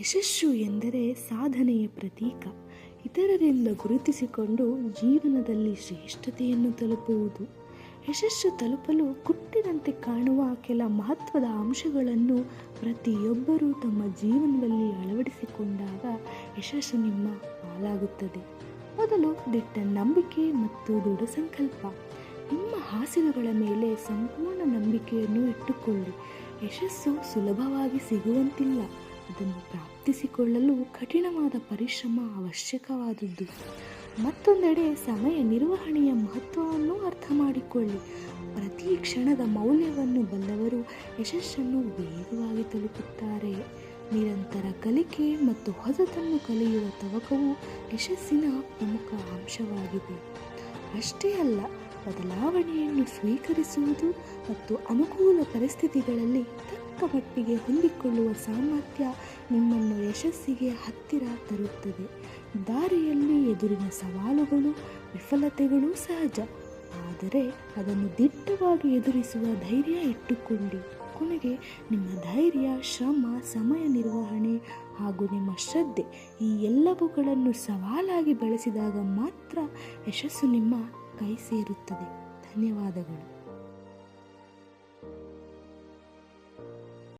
ಯಶಸ್ಸು ಎಂದರೆ ಸಾಧನೆಯ ಪ್ರತೀಕ. ಇತರರಿಂದ ಗುರುತಿಸಿಕೊಂಡು ಜೀವನದಲ್ಲಿ ಶ್ರೇಷ್ಠತೆಯನ್ನು ತಲುಪುವುದು. ಯಶಸ್ಸು ತಲುಪಲು ಕುಟ್ಟಿನಂತೆ ಕಾಣುವ ಕೆಲ ಮಹತ್ವದ ಅಂಶಗಳನ್ನು ಪ್ರತಿಯೊಬ್ಬರೂ ತಮ್ಮ ಜೀವನದಲ್ಲಿ ಅಳವಡಿಸಿಕೊಂಡಾಗ ಯಶಸ್ಸು ನಿಮ್ಮ ಪಾಲಾಗುತ್ತದೆ. ಮೊದಲು ದಿಟ್ಟ ನಂಬಿಕೆ ಮತ್ತು ದೃಢ ಸಂಕಲ್ಪ. ನಿಮ್ಮ ಹಾಸಿಗೆಗಳ ಮೇಲೆ ಸಂಪೂರ್ಣ ನಂಬಿಕೆಯನ್ನು ಇಟ್ಟುಕೊಳ್ಳಿ. ಯಶಸ್ಸು ಸುಲಭವಾಗಿ ಸಿಗುವಂತಿಲ್ಲ. ಅದನ್ನು ಪ್ರಾಪ್ತಿಸಿಕೊಳ್ಳಲು ಕಠಿಣವಾದ ಪರಿಶ್ರಮ ಅವಶ್ಯಕವಾದದ್ದು. ಮತ್ತೊಂದೆಡೆ ಸಮಯ ನಿರ್ವಹಣೆಯ ಮಹತ್ವವನ್ನು ಅರ್ಥ ಮಾಡಿಕೊಳ್ಳಿ. ಪ್ರತಿ ಕ್ಷಣದ ಮೌಲ್ಯವನ್ನು ಬಲ್ಲವರು ಯಶಸ್ಸನ್ನು ವೇಗವಾಗಿ ತಲುಪುತ್ತಾರೆ. ನಿರಂತರ ಕಲಿಕೆ ಮತ್ತು ಹೊಸತನ್ನು ಕಲಿಯುವ ತವಕವು ಯಶಸ್ಸಿನ ಪ್ರಮುಖ ಅಂಶವಾಗಿದೆ. ಅಷ್ಟೇ ಅಲ್ಲ, ಬದಲಾವಣೆಯನ್ನು ಸ್ವೀಕರಿಸುವುದು ಮತ್ತು ಅನುಕೂಲ ಪರಿಸ್ಥಿತಿಗಳಲ್ಲಿ ತಕ್ಕ ಮಟ್ಟಿಗೆ ಹೊಂದಿಕೊಳ್ಳುವ ಸಾಮರ್ಥ್ಯ ನಿಮ್ಮನ್ನು ಯಶಸ್ಸಿಗೆ ಹತ್ತಿರ ತರುತ್ತದೆ. ದಾರಿಯಲ್ಲಿ ಎದುರಿನ ಸವಾಲುಗಳು, ವಿಫಲತೆಗಳು ಸಹಜ. ಆದರೆ ಅದನ್ನು ದಿಟ್ಟವಾಗಿ ಎದುರಿಸುವ ಧೈರ್ಯ ಇಟ್ಟುಕೊಂಡು ಕೊನೆಗೆ ನಿಮ್ಮ ಧೈರ್ಯ, ಶ್ರಮ, ಸಮಯ ನಿರ್ವಹಣೆ ಹಾಗೂ ನಿಮ್ಮ ಶ್ರದ್ಧೆ ಈ ಎಲ್ಲವುಗಳನ್ನು ಸವಾಲಾಗಿ ಬಳಸಿದಾಗ ಮಾತ್ರ ಯಶಸ್ಸು ನಿಮ್ಮ ಕೈ ಸೇರುತ್ತದೆ. ಧನ್ಯವಾದಗಳು.